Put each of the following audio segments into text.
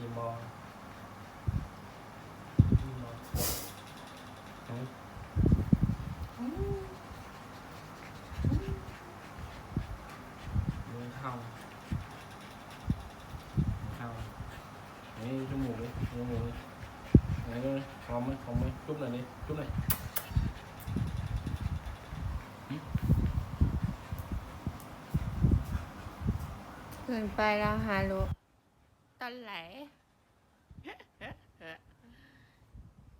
อีมองอีมองอืมมือเข้ามือเข้านี่จมูกเลยจมูกเลยไหนเลยหอมไหมหอมไหมจุ๊บหน่อยดิจุ๊บหน่อยเกินไปแล้วฮารุตอนไหล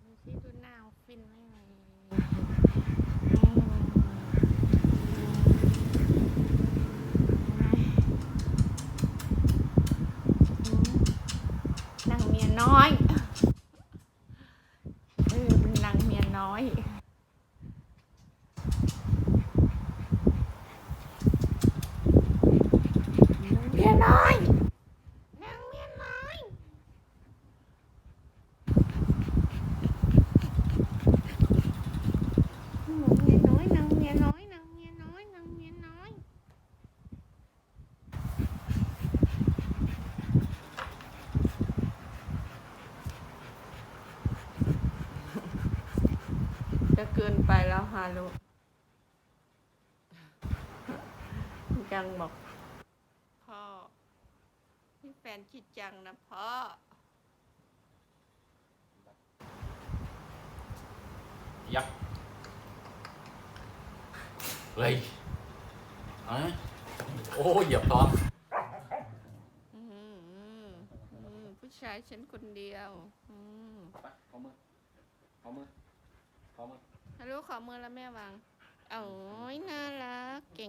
ดูสิดูหน้าฟินไหมอืมนางเมียน้อยเออเป็นนางเมียน้อย นางเมียน้อย นางเมียน้อย นางเมียน้อย นางเมียน้อย นางเมียน้อย นางเมียน้อย จะเกินไปแล้วฮารุจังบอกพ่อพี่แฟนคิดจังนะพ่อยักเฮ้ยอะโอ้เหยียบท้องอืมอืมอืมผู้ชายฉันคนเดียว อืมไปขอมือขอมือ ขอมือฮัลโหลขอมือแล้วแม่วางโอ้ยน่ารัก เ